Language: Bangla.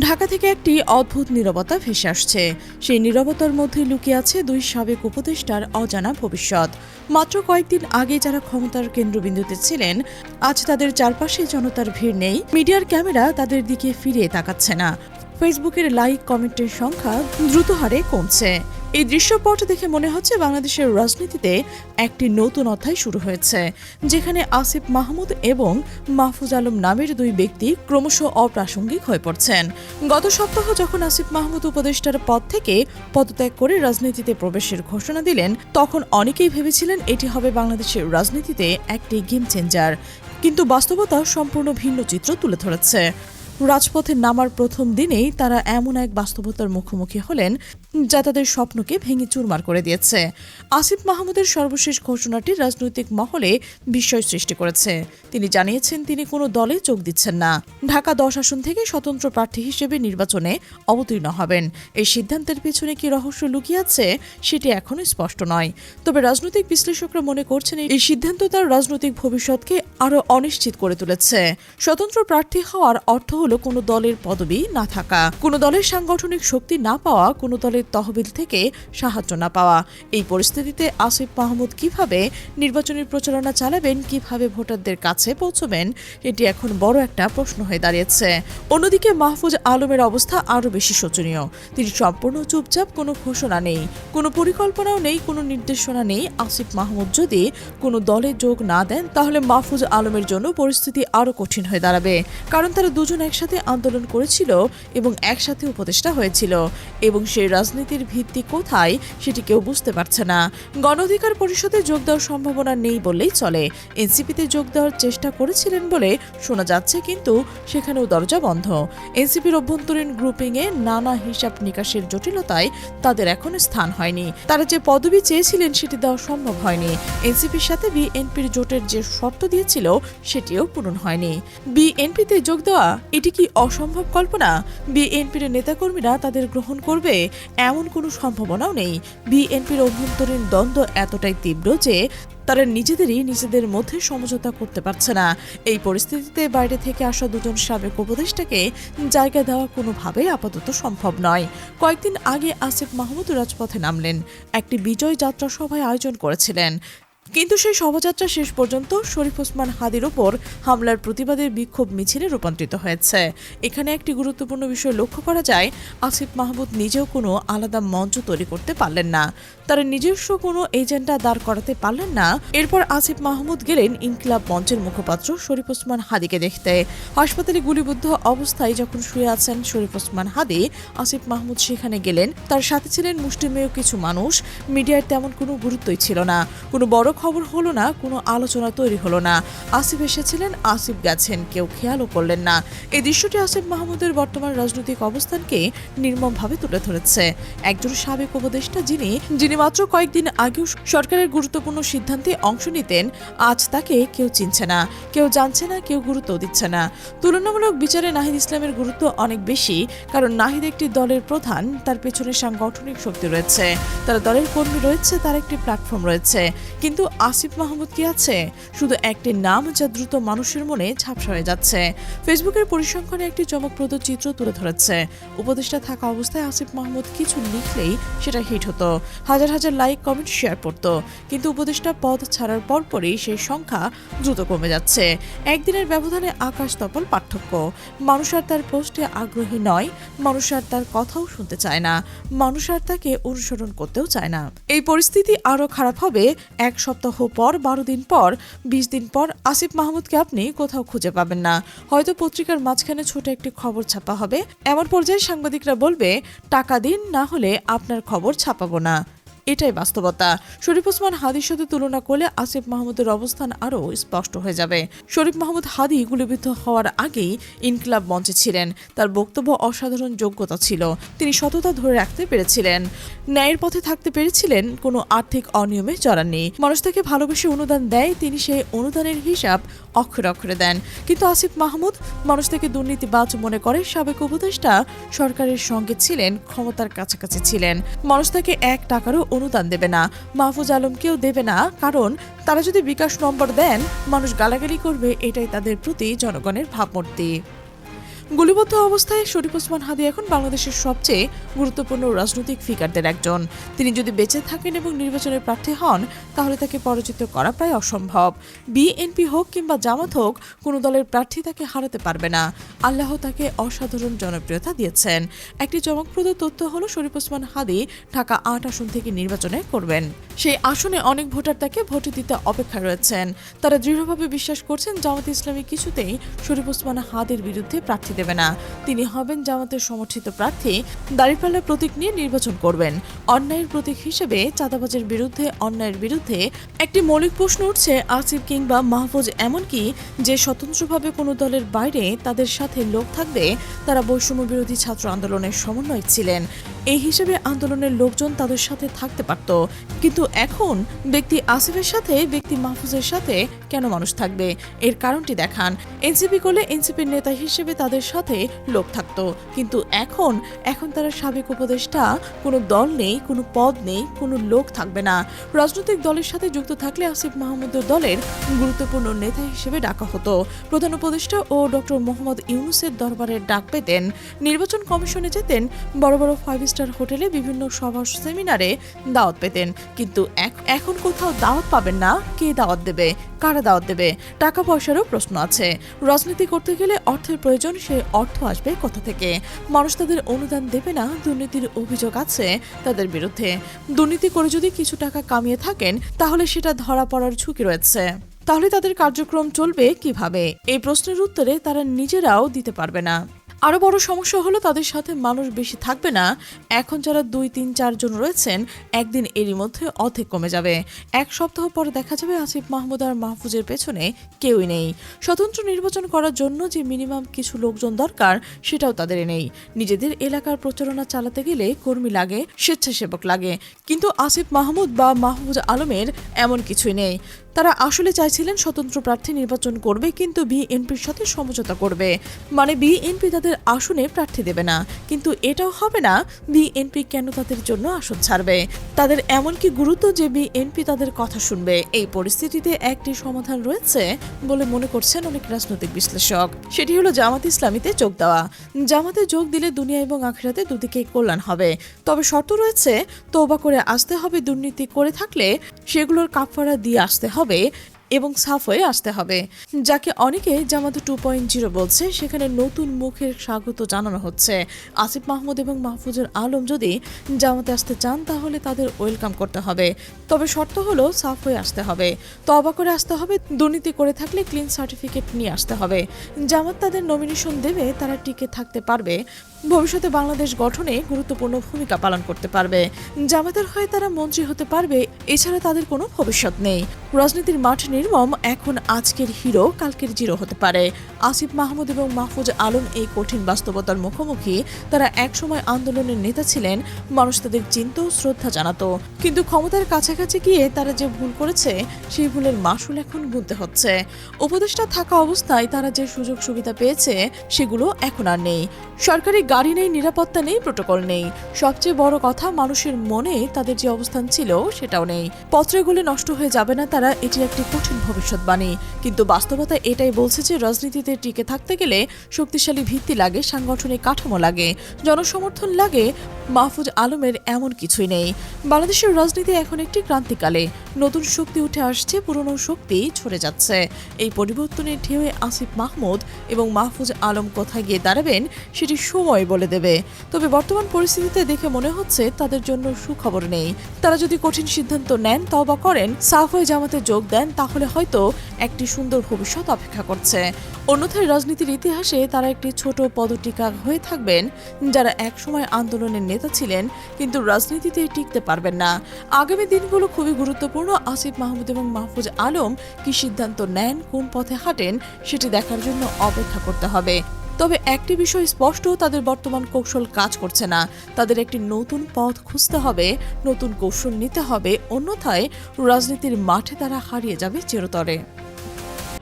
ঢাকা থেকে একটি অদ্ভুত নিরবতা ভেসে আসছে। সেই নিরবতার মধ্যে লুকিয়ে আছে দুই সাবেক উপদেষ্টার অজানা ভবিষ্যৎ। মাত্র কয়েকদিন আগে যারা ক্ষমতার কেন্দ্রবিন্দুতে ছিলেন, আজ তাদের চারপাশে জনতার ভিড় নেই। মিডিয়ার ক্যামেরা তাদের দিকে ফিরে তাকাচ্ছে না। ফেসবুকের লাইক কমেন্টের সংখ্যা দ্রুত হারে কমছে। এই দৃশ্যপট দেখে মনে হচ্ছে বাংলাদেশের রাজনীতিতে একটি নতুন অধ্যায় শুরু হয়েছে, যেখানে আসিফ মাহমুদ এবং মাহফুজ আলম নামের দুই ব্যক্তি ক্রমশ অপ্রাসঙ্গিক হয়ে পড়ছেন। গত সপ্তাহ যখন আসিফ মাহমুদ উপদেষ্টার পদ থেকে পদত্যাগ করে রাজনীতিতে প্রবেশের ঘোষণা দিলেন, তখন অনেকেই ভেবেছিলেন এটি হবে বাংলাদেশের রাজনীতিতে একটি গেম চেঞ্জার। কিন্তু বাস্তবতা সম্পূর্ণ ভিন্ন চিত্র তুলে ধরেছে। রাজপথে নামার প্রথম দিনেই তারা এমন এক বাস্তবতার মুখোমুখি হলেন, যা তাদের স্বপ্নকে ভেঙে চুরমার করে দিয়েছে। আসিফ মাহমুদের সর্বশেষ ঘোষণাটি রাজনৈতিক মহলে বিস্ময় সৃষ্টি করেছে। তিনি জানিয়েছেন, তিনি কোনো দলে যোগ দিচ্ছেন না। ঢাকা দশ আসন থেকে স্বতন্ত্র প্রার্থী হিসেবে নির্বাচনে অবতীর্ণ হবেন। এই সিদ্ধান্তের পিছনে কি রহস্য লুকিয়ে আছে, সেটি এখনও স্পষ্ট নয়। তবে রাজনৈতিক বিশ্লেষকরা মনে করছেন, এই সিদ্ধান্ত তার রাজনৈতিক ভবিষ্যৎকে আরও অনিশ্চিত করে তুলেছে। স্বতন্ত্র প্রার্থী হওয়ার অর্থ হলো কোনো দলের পদবি না থাকা। কোনো দলের সাংগঠনিক শক্তি না পাওয়া, কোনো দলের তহবিল থেকে সাহায্য না পাওয়া। এই পরিস্থিতিতে আসিফ মাহমুদ কীভাবে নির্বাচনী প্রচারণা চালাবেন, কীভাবে ভোটারদের কাছে পৌঁছবেন, এটি এখন বড় একটা প্রশ্ন হয়ে দাঁড়িয়েছে। অন্যদিকে মাহফুজ আলমের অবস্থা আরও বেশি শোচনীয়। তিনি সম্পূর্ণ চুপচাপ, কোনো ঘোষণা নেই। কোনো পরিকল্পনাও নেই, কোনো নির্দেশনা নেই। আসিফ মাহমুদ যদি কোনো দলে যোগ না দেন, তাহলে মাহফুজ আলমের জন্য পরিস্থিতি আরও কঠিন হয়ে দাঁড়াবে। কারণ তারা দুজন একসাথে আন্দোলন করেছিল এবং একসাথে উপদেষ্টা হয়েছিল। এবং সেই রাজনীতির ভিত্তি কোথায় সেটি কেউ বুঝতে পারছে না। গণ অধিকার পরিষদে যোগ দেওয়ার সম্ভাবনা নেই বললেই চলে। এনসিপিতে যোগ দেওয়ার চেষ্টা করেছিলেন বলে শোনা যাচ্ছে, কিন্তু সেখানেও দরজা বন্ধ। এনসিপির অভ্যন্তরীণ গ্রুপিংয়ে নানা হিসাব নিকাশের জটিলতায় তাদের এখন স্থান হয়নি। তারা যে পদবি চেয়েছিলেন সেটি দেওয়া সম্ভব হয়নি। এনসিপির সাথে বিএনপির জোটের যে শর্ত দিয়েছিল সেটিও পূরণ হয়নি। বিএনপিতে যোগ দেওয়া এটি কি অসম্ভব কল্পনা? বিএনপির নেতাকর্মীরা তাদের গ্রহণ করবে এমন কোনো সম্ভাবনাও নেই। বিএনপির অভ্যন্তরীণ দ্বন্দ্ব এতটাই তীব্র যে তারা নিজেদেরই নিজেদের মধ্যে সমঝোতা করতে পারছে না। এই পরিস্থিতিতে বাইরে থেকে আসা দুজন সাবেক উপদেষ্টাকে জায়গা দেওয়া কোনোভাবেই আপাতত সম্ভব নয়। কয়েকদিন আগে আসিফ মাহমুদ রাজপথে নামলেন। একটি বিজয় যাত্রা সভায় আয়োজন করেছিলেন। কিন্তু সেই শোভাযাত্রা শেষ পর্যন্ত শরীফ ওসমান হাদির ওপর হামলার প্রতিবাদের বিক্ষোভ মিছিলে রূপান্তরিত হয়েছে। এখানে একটি গুরুত্বপূর্ণ বিষয় লক্ষ্য করা যায়, আসিফ মাহমুদ নিজেও কোনো আলাদা মঞ্চ তৈরি করতে পারলেন না। তারা নিজস্ব কোনো এজেন্ডা দাঁড় করাতে পারলেন না। এরপর আসিফ মাহমুদ গেলেন ইনকিলাব মঞ্চের মুখপাত্র শরীফ ওসমান হাদিকে দেখতে। হাসপাতালে গুলিবিদ্ধ অবস্থায় যখন শুয়ে আছেন শরীফ ওসমান হাদি, আসিফ মাহমুদ সেখানে গেলেন। তার সাথে ছিলেন মুষ্টিমেয় কিছু মানুষ। মিডিয়ার তেমন কোনো গুরুত্বই ছিল না। কোনো বড় খবর হলো না, কোনো আলোচনা তৈরি হলো না। আসিফ এসেছিলেন, আসিফ গেছেন, কেউ খেয়ালও করলেন না। এই দৃশ্যটি আসিফ মাহমুদের বর্তমান রাজনৈতিক অবস্থানকে নির্মমভাবে তুলে ধরেছে। একজন সাবেক উপদেষ্টা যিনি যিনি মাত্র কয়েকদিন আগেও সরকারের গুরুত্বপূর্ণ সিদ্ধান্তে অংশ নিতেন, আজ তাকে কেউ চিনছে না। কেউ জানছে না, কেউ গুরুত্ব দিচ্ছে না। তুলনামূলক বিচারে নাহিদ ইসলামের গুরুত্ব অনেক বেশি, কারণ নাহিদ একটি দলের প্রধান, তার পেছনে সাংগঠনিক শক্তি রয়েছে। তার দলের কর্মী রয়েছে, তার একটি প্ল্যাটফর্ম রয়েছে। কিন্তু আসিফ মাহমুদ কি আছে? শুধু একটি নাম যা দ্রুত মানুষের মনে ঝাপসা হয়ে যাচ্ছে। ফেসবুকের পরিসংখ্যানে একটি চমকপ্রদ চিত্র তুলে ধরেছে। উপদেষ্টা থাকা অবস্থায় আসিফ মাহমুদ কিছু লিখলেই সেটা হিট হতো। হাজার হাজার লাইক, কমেন্ট, শেয়ার পড়তো। কিন্তু উপদেষ্টা পদ ছাড়ার পরপরই সেই সংখ্যা দ্রুত কমে যাচ্ছে। একদিনের ব্যবধানে আকাশ তপল পার্থক্য। মানুষ আর তার পোস্টে আগ্রহী নয়। মানুষ আর তার কথাও শুনতে চায় না। মানুষ আর তাকে অনুসরণ করতেও চায় না। এই পরিস্থিতি আরও খারাপ হবে। এক সপ্তাহ পর, বারো দিন পর, বিশ দিন পর আসিফ মাহমুদকে আপনি কোথাও খুঁজে পাবেন না। হয়তো পত্রিকার মাঝখানে ছোট একটি খবর ছাপা হবে। এমন পর্যায়ে সাংবাদিকরা বলবে, টাকা দিন না হলে আপনার খবর ছাপাবো না। এটাই বাস্তবতা। শরীফ ওসমান হাদির সাথে তুলনা করলে আসিফ মাহমুদের অবস্থান আরও স্পষ্ট হয়ে যাবে। শরীফ মাহমুদ হাদি গুলিবিদ্ধ হওয়ার আগেই ইনকিলাব মঞ্চে ছিলেন। তার বক্তব্য অসাধারণ যোগ্যতা ছিল। তিনি সততা ধরে রাখতে পেরেছিলেন। ন্যায়ের পথে থাকতে পেরেছিলেন কোনো আর্থিক অনিয়মে জড়াননি। মানুষ তাকে ভালোবেসে অনুদান দেয়, তিনি সেই অনুদানের হিসাব অক্ষরে অক্ষরে দেন। কিন্তু আসিফ মাহমুদ মানুষ থেকে দুর্নীতিবাজ মনে করে সাবেক উপদেষ্টা সরকারের সঙ্গে ছিলেন, ক্ষমতার কাছাকাছি ছিলেন। মানুষ তাকে এক টাকারও অনুদান দেবে না। মাহফুজ আলমকেও দেবে না। কারণ তারা যদি বিকাশ নম্বর দেন, মানুষ গালাগালি করবে, এটাই তাদের প্রতি জনগণের ভাবমূর্তি। গুলিবদ্ধ অবস্থায় শরীফ ওসমান হাদি এখন বাংলাদেশের সবচেয়ে গুরুত্বপূর্ণ রাজনৈতিক ফিগারদের একজন। তিনি যদি বেঁচে থাকেন এবং নির্বাচনের প্রার্থী হন, তাহলে তাকে পরাজিত করা প্রায় অসম্ভব। বিএনপি হোক কিংবা জামাত হোক, কোনো দলের প্রার্থী তাকে হারাতে পারবে না। আল্লাহ তাকে অসাধারণ জনপ্রিয়তা দিয়েছেন। একটি চমকপ্রদ তথ্য হলো, শরীফ ওসমান হাদি ঢাকা আট আসন থেকে নির্বাচনে করবেন। সেই আসনে অনেক ভোটার তাকে ভোট দিতে অপেক্ষা রয়েছেন। তারা দৃঢ়ভাবে বিশ্বাস করছেন জামাত ইসলামী কিছুতেই শরীফ ওসমান হাদির বিরুদ্ধে প্রার্থী দেবে না। তিনি হবেন জামাতের সমর্থিত প্রার্থী, দাঁড়িপাল্লার প্রতীক নিয়ে নির্বাচন করবেন। অন্যায়ের প্রতীক হিসেবে চাঁদাবাজের বিরুদ্ধে, অন্যায়ের বিরুদ্ধে একটি মৌলিক প্রশ্ন উঠছে আসিফ কিংবা মাহফুজ, এমনকি যে স্বতন্ত্রভাবে কোনো দলের বাইরে তাদের সাথে লোক থাকবে, তারা বৈষম্য বিরোধী ছাত্র আন্দোলনের সমন্বয়ক ছিলেন। এই হিসেবে আন্দোলনের লোকজন তাদের সাথে থাকতে পারত। কিন্তু এখন ব্যক্তি আসিফের সাথে, ব্যক্তি মাহফুজের সাথে কেন মানুষ থাকবে? এর কারণটি দেখান। এনসিপি করলে এনসিপির নেতা হিসেবে তাদের সাথে লোক থাকতো। কিন্তু এখন এখন তারা সাবেক উপদেষ্টা, কোনো দল নেই, কোনো পদ নেই, কোনো লোক থাকবে না। রাজনৈতিক দলের সাথে যুক্ত থাকলে আসিফ মাহমুদের দলের গুরুত্বপূর্ণ নেতা হিসেবে ডাকা হতো। প্রধান উপদেষ্টা ও ডক্টর মোহাম্মদ ইউনুসের দরবারে ডাক পেতেন। নির্বাচন কমিশনে যেতেন, বড় বড় ফাইভ স্টার হোটেলে বিভিন্ন সভা সেমিনারে দাওয়াত পেতেন। কিন্তু এখন কোথাও দাওয়াত পাবেন না, কে দাওয়াত দেবে? কারা দাওয়াত দেবে? টাকা পয়সারও প্রশ্ন আছে। রাজনীতি করতে গেলে অর্থের প্রয়োজন সেই অর্থ আসবে কোথা থেকে? মানুষ তাদের অনুদান দেবে না, দুর্নীতির অভিযোগ আছে তাদের বিরুদ্ধে। দুর্নীতি করে যদি কিছু টাকা কামিয়ে থাকেন, তাহলে সেটা ধরা পড়ার ঝুঁকি রয়েছে। তাহলে তাদের কার্যক্রম চলবে কীভাবে? এই প্রশ্নের উত্তরে তারা নিজেরাও দিতে পারবে না। আরও বড় সমস্যা হলো তাদের সাথে মানুষ বেশি থাকবে না। এখন যারা দুই, তিন চারজন রয়েছেন, একদিন এরই মধ্যে অর্ধেক কমে যাবে। এক সপ্তাহ পরে দেখা যাবে আসিফ মাহমুদ আর মাহফুজের পেছনে কেউই নেই। স্বতন্ত্র নির্বাচন করার জন্য যে মিনিমাম কিছু লোকজন দরকার, সেটাও তাদের নেই। নিজেদের এলাকার প্রচারণা চালাতে গেলে কর্মী লাগে, স্বেচ্ছাসেবক লাগে। কিন্তু আসিফ মাহমুদ বা মাহমুদ আলমের এমন কিছুই নেই। তারা আসলে চাইছিলেন স্বতন্ত্র প্রার্থী নির্বাচন করবে, কিন্তু বিএনপির সাথে সমঝোতা করবে। মানে বিএনপি তাদের আসনে প্রার্থী দেবে না। কিন্তু এটাও হবে না, বিএনপি কেন তাদের জন্য আসন ছাড়বে? তাদের এমন কি গুরুত্ব যে বিএনপি তাদের কথা শুনবে? এই পরিস্থিতিতে একটি সমাধান রয়েছে বলে মনে করছেন অনেক রাজনৈতিক বিশ্লেষক। সেটি হলো জামাত ইসলামীতে যোগ দেওয়া। জামাতে যোগ দিলে দুনিয়া এবং আখিরাতে দুদিকে কল্যাণ হবে। তবে শর্ত রয়েছে তোবা করে আসতে হবে, দুর্নীতি করে থাকলে সেগুলোর কাফারা দিয়ে আসতে হবে। হবে এবং সাফ হয়ে আসতে হবে। যাকে অনেকে জামাতে টু পয়েন্ট জিরো বলছে, সেখানে নতুন মুখের স্বাগত জানানো হচ্ছে। আসিফ মাহমুদ এবং মাহফুজুর আলম যদি জামাতে আসতে চান, তাহলে তাদের ওয়েলকাম করতে হবে। তবে শর্ত হলো সাফ হয়ে আসতে হবে। তবা করে আসতে হবে, দুর্নীতি করে থাকলে ক্লিন সার্টিফিকেট নিয়ে আসতে হবে। জামাত তাদের নমিনেশন দেবে, তারা টিকে থাকতে পারবে। ভবিষ্যতে বাংলাদেশ গঠনে গুরুত্বপূর্ণ ভূমিকা পালন করতে পারবে। জামাতের হয়ে তারা মন্ত্রী হতে পারবে, এছাড়া তাদের কোনো ভবিষ্যৎ নেই। রাজনীতির মাঠ নির্মম এখন আজকের হিরো, কালকের জিরো হতে পারে। আসিফ মাহমুদ এবং মাহফুজ আলম এই কঠিন বাস্তবতার মুখোমুখি। তারা একসময় আন্দোলনের নেতা ছিলেন, মানুষ তাদের চিন্ত ও শ্রদ্ধা জানাতো। কিন্তু ক্ষমতার কাছাকাছি গিয়ে তারা যে ভুল করেছে, সেই ভুলের মাসুল এখন গুনতে হচ্ছে। উপদেষ্টা থাকা অবস্থায় তারা যে সুযোগ সুবিধা পেয়েছে, সেগুলো এখন আর নেই। সরকারি গাড়ি নেই, নিরাপত্তা নেই, প্রোটোকল নেই। সবচেয়ে বড় কথা, মানুষের মনে তাদের যে অবস্থান ছিল, সেটাও নেই। পত্রগুলি নষ্ট হয়ে যাবে না তারা, এটি একটি কঠিন ভবিষ্যৎবাণী। কিন্তু বাস্তবতা এটাই বলছে যে রাজনীতিতে টিকে থাকতে গেলে শক্তিশালী ভিত্তি লাগে, সাংগঠনিক কাঠামো লাগে, জনসমর্থন লাগে, মাহফুজ আলমের এমন কিছুই নেই। বাংলাদেশের রাজনীতি এখন একটি ক্রান্তিকালে। নতুন শক্তি উঠে আসছে, পুরনো শক্তি ছড়ে যাচ্ছে। এই পরিবর্তনের ঢেউয়ে আসিফ মাহমুদ এবং মাহফুজ আলম কোথায় গিয়ে দাঁড়াবেন, সেটি সময় বলে দেবে। তবে বর্তমান পরিস্থিতিতে দেখে মনে হচ্ছে তাদের জন্য সুখবর নেই। তারা যদি কঠিন সিদ্ধান্ত নেন তবা করেন সাফ হয়ে জামাতে যোগ দেন, তাহলে হয়তো একটি সুন্দর ভবিষ্যৎ অপেক্ষা করছে। অন্যথায় রাজনীতির ইতিহাসে তারা একটি ছোট পদটিকা হয়ে থাকবেন, যারা একসময় আন্দোলনের নেতা ছিলেন, কিন্তু রাজনীতিতে টিকতে পারবেন না। আগামী দিনগুলো খুবই গুরুত্বপূর্ণ। আসিফ মাহমুদ এবং মাহফুজ আলম কি সিদ্ধান্ত নেন, কোন পথে হাঁটেন, সেটি দেখার জন্য অপেক্ষা করতে হবে। তবে একটি বিষয় স্পষ্ট, তাদের বর্তমান কৌশল কাজ করছে না। তাদের একটি নতুন পথ খুঁজতে হবে, নতুন কৌশল নিতে হবে, অন্যথায় রাজনীতির মাঠে তারা হারিয়ে যাবে চিরতরে।